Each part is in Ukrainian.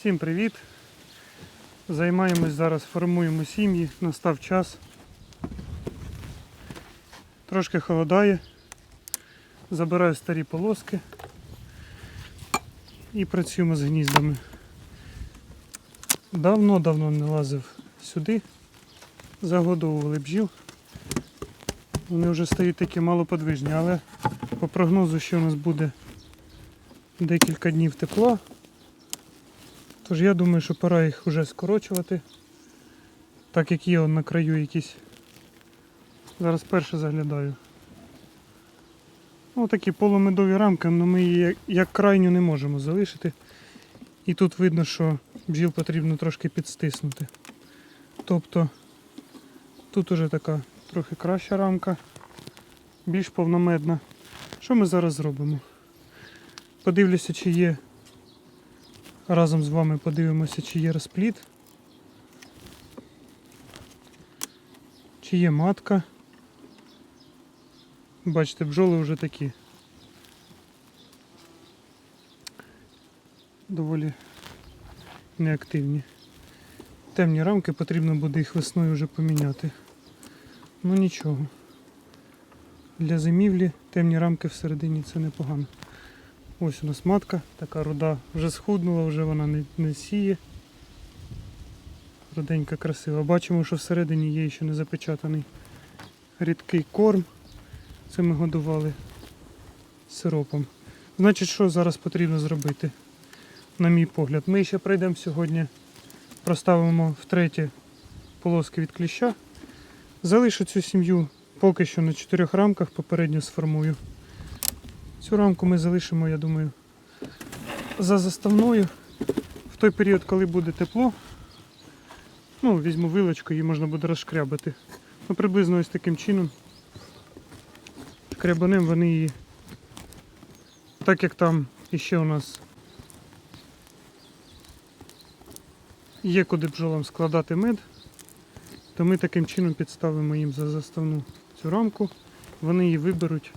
Всім привіт! Займаємось зараз, формуємо сім'ї, настав час. Трошки холодає. Забираю старі полоски і працюємо з гніздами. Давно-давно не лазив сюди, загодовували бджіл. Вони вже стають такі малоподвижні, але по прогнозу, що у нас буде декілька днів тепла. Тож я думаю, що пора їх вже скорочувати. Так як є на краю якісь. Зараз перше заглядаю. Ось такі полумедові рамки, але ми її як крайню не можемо залишити. І тут видно, що бджіл потрібно трошки підстиснути. Тобто тут уже така трохи краща рамка, більш повномедна. Що ми зараз зробимо? Подивлюся, чи є. Разом з вами подивимося, чи є розпліт. Чи є матка. Бачите, бджоли вже такі. Доволі неактивні. Темні рамки потрібно буде їх весною вже поміняти. Ну нічого. Для зимівлі темні рамки всередині це непогано. Ось у нас матка, така руда вже схуднула, вже вона не, не сіє. Руденька красива. Бачимо, що всередині є ще не запечатаний рідкий корм. Це ми годували сиропом. Значить, що зараз потрібно зробити, на мій погляд. Ми ще пройдемо сьогодні, проставимо втретє полоски від кліща. Залишу цю сім'ю поки що на чотирьох рамках, попередньо сформую. Цю рамку ми залишимо, я думаю, за заставною. В той період, коли буде тепло, ну, візьму вилочку, її можна буде розшкрябати. Ну, приблизно ось таким чином. Шкрябанем вони її, так як там іще у нас є куди бджолам складати мед, то ми таким чином підставимо їм за заставну цю рамку, вони її виберуть.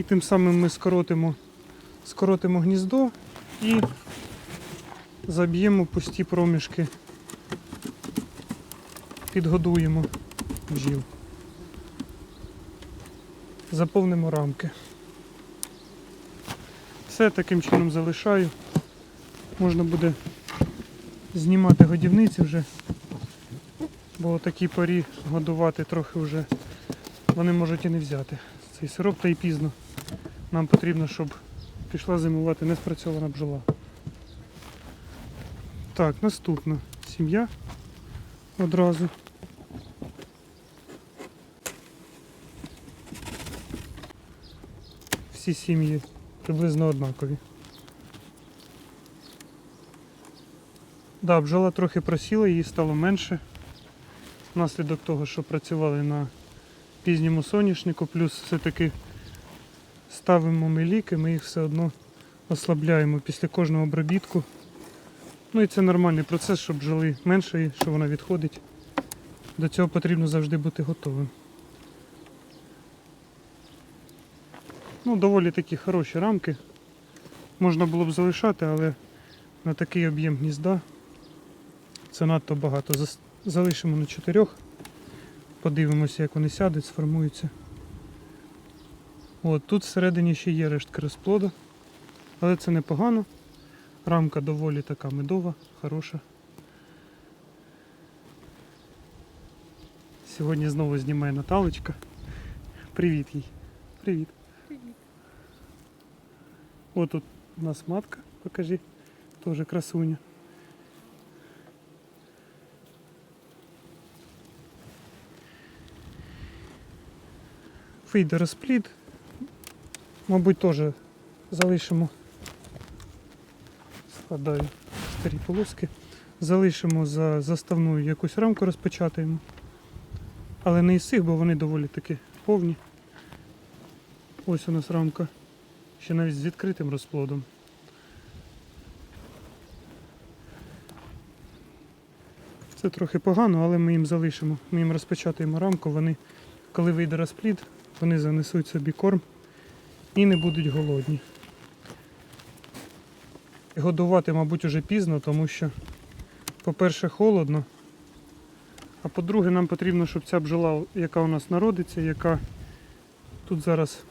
І тим самим ми скоротимо, скоротимо гніздо і заб'ємо пусті проміжки, підгодуємо бджіл. Заповнимо рамки. Все таким чином залишаю. Можна буде знімати годівниці вже, бо такі порі годувати трохи вже вони можуть і не взяти. Цей сироп та й пізно. Нам потрібно, щоб пішла зимувати не спрацьована бджола. Так, наступна сім'я одразу. Всі сім'ї приблизно однакові. Да, бджола трохи просіла, її стало менше. Внаслідок того, що працювали на пізньому соняшнику, плюс все-таки ставимо ми ліки, ми їх все одно ослабляємо після кожного обробітку. Ну і це нормальний процес, щоб бджоли менше що вона відходить. До цього потрібно завжди бути готовим. Ну, доволі такі хороші рамки. Можна було б залишати, але на такий об'єм гнізда це надто багато. Залишимо на чотирьох. Подивимося, як вони сядуть, сформуються. От, тут всередині ще є рештки розплоду, але це непогано. Рамка доволі така медова, хороша. Сьогодні знову знімає Наталочка. Привіт їй. Привіт. Привіт. От тут у нас матка, покажи, теж красуня. Вийде розплід. Мабуть, теж залишимо. Складаю старі полоски. Залишимо за заставною якусь рамку розпечатаємо. Але не із цих, бо вони доволі таки повні. Ось у нас рамка. Ще навіть з відкритим розплодом. Це трохи погано, але ми їм залишимо. Ми їм розпечатаємо рамку, вони, коли вийде розплід, вони занесуть собі корм і не будуть голодні. годувати, мабуть, уже пізно, тому що, по-перше, холодно. А по-друге, нам потрібно, щоб ця бджола, яка у нас народиться, яка тут зараз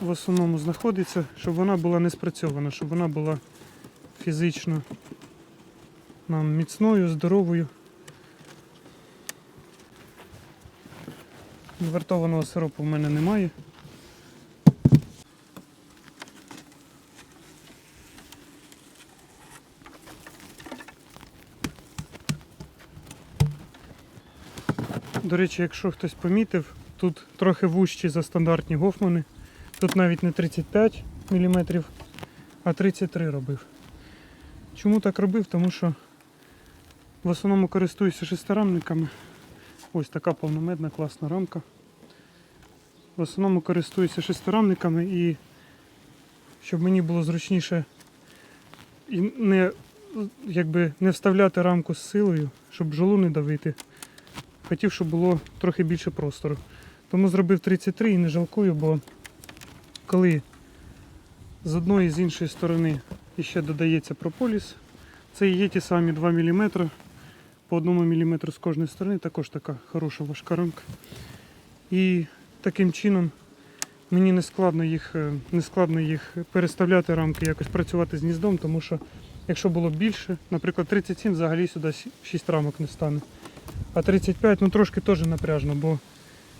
в основному знаходиться, щоб вона була не спрацьована, щоб вона була фізично нам міцною, здоровою. Інвертованого сиропу в мене немає. До речі, якщо хтось помітив, тут трохи вужчі за стандартні гофмани. Тут навіть не 35 мм, а 33 робив. Чому так робив? Тому що в основному користуюся шестирамниками. Ось така повномедна класна рамка. В основному користуюся шестирамниками і щоб мені було зручніше і не, якби, не вставляти рамку з силою, щоб бджолу не давити. Хотів, щоб було трохи більше простору. Тому зробив 33 і не жалкую, бо коли з одної і з іншої сторони ще додається прополіс, це і є ті самі 2 мм. По 1 мм з кожної сторони також така хороша важка рамка. І таким чином мені не складно їх, е, не складно їх переставляти рамки, якось працювати з гніздом, тому що якщо було більше, наприклад, 37 взагалі сюди 6 рамок не стане. А 35 ну трошки теж напряжно, бо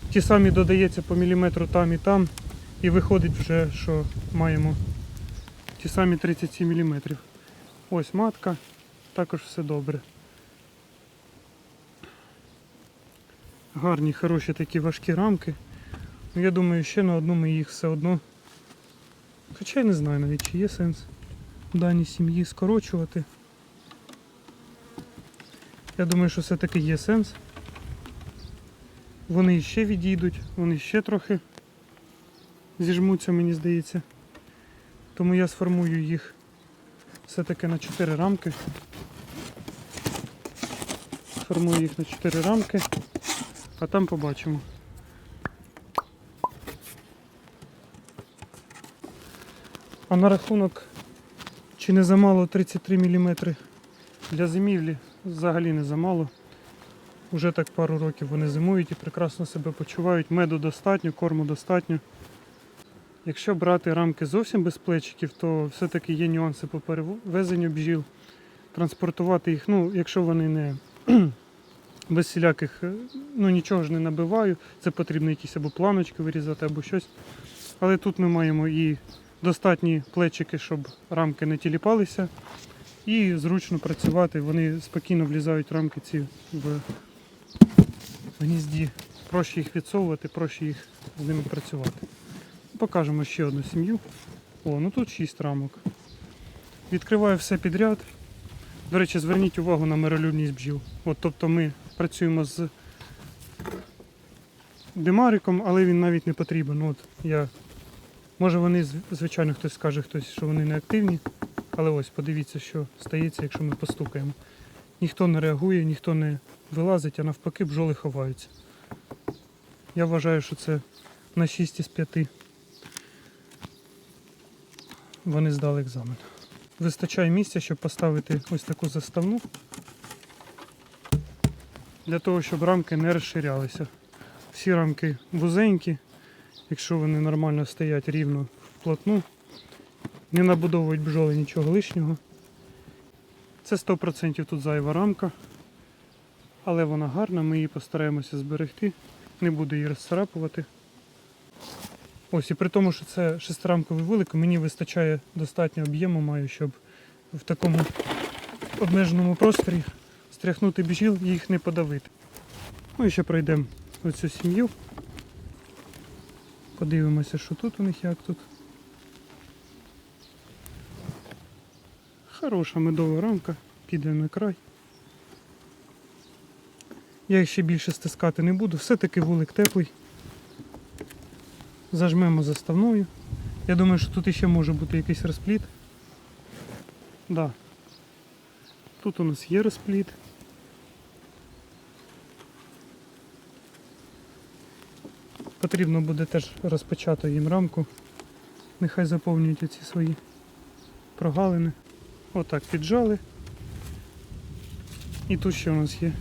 ті самі додається по міліметру там і там, і виходить вже, що маємо ті самі 37 мм. Ось матка, також все добре. Гарні, хороші такі важкі рамки. Ну, я думаю, ще на одну ми їх все одно. Хоча я не знаю навіть, чи є сенс в даній сім'ї скорочувати. Я думаю, що все-таки є сенс. Вони ще відійдуть, вони ще трохи зіжмуться, мені здається. Тому я сформую їх все-таки на 4 рамки. Сформую їх на 4 рамки, а там побачимо. А на рахунок, чи не замало 33 мм для зимівлі, взагалі не замало. Уже так пару років вони зимують і прекрасно себе почувають. Меду достатньо, корму достатньо. Якщо брати рамки зовсім без плечиків, то все-таки є нюанси по перевезенню бджіл. Транспортувати їх, ну, якщо вони не без всіляких, е, ну нічого ж не набиваю, це потрібно якісь або планочки вирізати, або щось. Але тут ми маємо і достатні плечики, щоб рамки не тіліпалися, і зручно працювати. Вони спокійно влізають рамки ці в гнізді. Проще їх відсовувати, проще їх з ними працювати. Покажемо ще одну сім'ю. О, ну тут 6 рамок. Відкриваю все підряд. До речі, зверніть увагу на миролюбність бджіл. От, тобто ми працюємо з димариком, але він навіть не потрібен. От я... Може вони, звичайно, хтось скаже, хтось, що вони не активні, але ось подивіться, що стається, якщо ми постукаємо. Ніхто не реагує, ніхто не вилазить, а навпаки бджоли ховаються. Я вважаю, що це на 6 із 5 вони здали екзамен. Вистачає місця, щоб поставити ось таку заставну для того, щоб рамки не розширялися. Всі рамки вузенькі, якщо вони нормально стоять рівно вплотну, не набудовують бджоли нічого лишнього. Це 100% тут зайва рамка, але вона гарна, ми її постараємося зберегти, не буду її розцарапувати. Ось і при тому, що це шестирамковий вулик, мені вистачає достатньо об'єму маю, щоб в такому обмеженому просторі стряхнути бджіл і їх не подавити. Ну і ще пройдемо оцю сім'ю. Подивимося, що тут у них як тут. Хороша медова рамка, піде на край. Я їх ще більше стискати не буду, все-таки вулик теплий. Зажмемо заставною. Я думаю, що тут іще може бути якийсь розпліт. Да. Тут у нас є розпліт. Потрібно буде теж розпочати їм рамку. Нехай заповнюють оці свої прогалини. Отак піджали. І тут ще у нас є.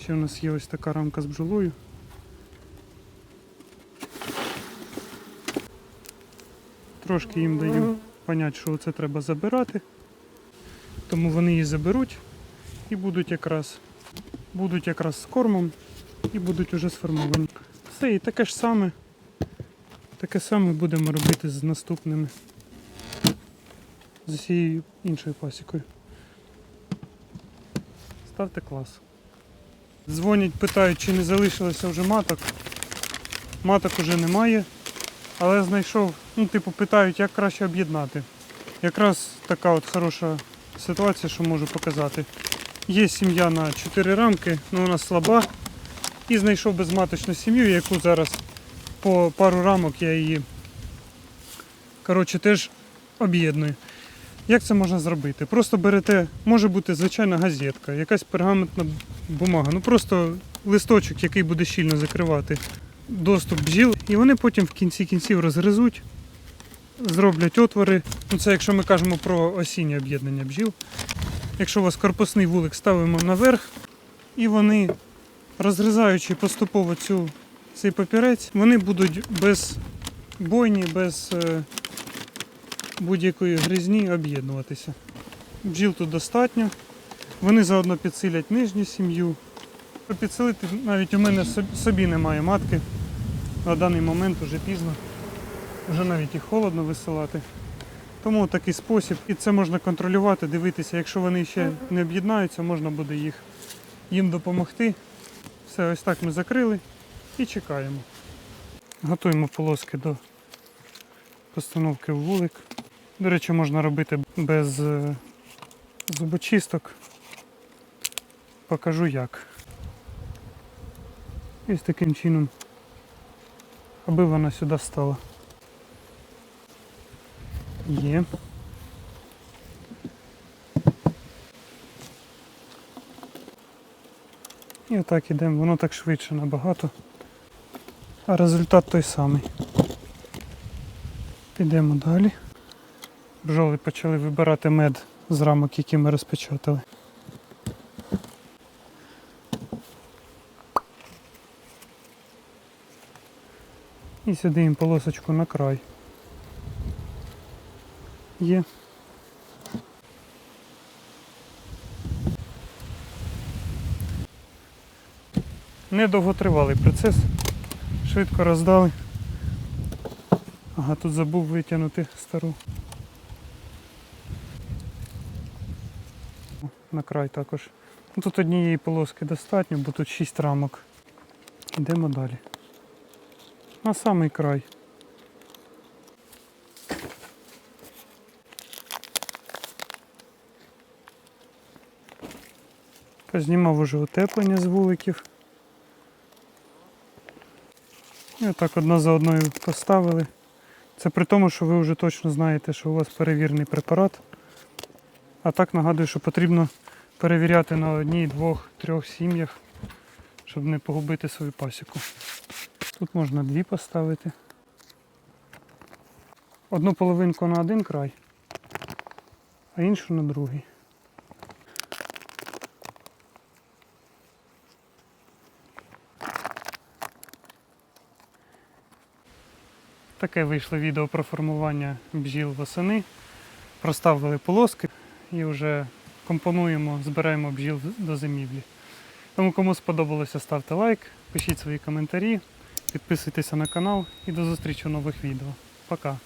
Ще у нас є ось така рамка з бджолою. Трошки їм даю понять, що це треба забирати. Тому вони її заберуть і будуть якраз, будуть якраз з кормом і будуть уже сформовані. Все, і таке ж саме. Таке саме будемо робити з наступними. З усією іншою пасікою. Ставте клас. Дзвонять, питають, чи не залишилося вже маток. Маток уже немає. Але знайшов, ну, типу, питають, як краще об'єднати. Якраз така от хороша ситуація, що можу показати. Є сім'я на 4 рамки, але вона слаба. І знайшов безматочну сім'ю, яку зараз по пару рамок я її коротше, теж об'єдную. Як це можна зробити? Просто берете, може бути звичайна газетка, якась пергаментна бумага, ну просто листочок, який буде щільно закривати доступ бджіл, і вони потім в кінці кінців розгризуть, зроблять отвори. Ну це якщо ми кажемо про осіннє об'єднання бджіл. Якщо у вас корпусний вулик ставимо наверх, і вони, розгризаючи поступово цю, цей папірець, вони будуть без бойні, без е, будь-якої гризні об'єднуватися. Бджіл тут достатньо. Вони заодно підсилять нижню сім'ю. Підсилити навіть у мене собі немає матки. На даний момент вже пізно. Вже навіть і холодно висилати. Тому такий спосіб. І це можна контролювати, дивитися, якщо вони ще не об'єднаються, можна буде їх їм допомогти. Все, ось так ми закрили і чекаємо. Готуємо полоски до постановки в вулик. До речі, можна робити без е, зубочисток. Покажу як. І з таким чином, аби вона сюди стала. Є. І отак ідемо, воно так швидше набагато. А результат той самий. Підемо далі. Бджоли почали вибирати мед з рамок, які ми розпечатали. І сюди їм полосочку на край. Є. Недовготривалий процес. Швидко роздали. Ага, тут забув витягнути стару. На край також. Ну, Тут однієї полоски достатньо, бо тут 6 рамок. Йдемо далі. На самий край. Познімав уже утеплення з вуликів. І отак одна за одною поставили. Це при тому, що ви вже точно знаєте, що у вас перевірений препарат. А так нагадую, що потрібно перевіряти на одній, двох, трьох сім'ях, щоб не погубити свою пасіку. Тут можна дві поставити. Одну половинку на один край, а іншу на другий. Таке вийшло відео про формування бджіл восени. Проставили полоски і вже компонуємо, збираємо бджіл до зимівлі. Тому кому сподобалося, ставте лайк, пишіть свої коментарі, підписуйтеся на канал і до зустрічі у нових відео. Пока!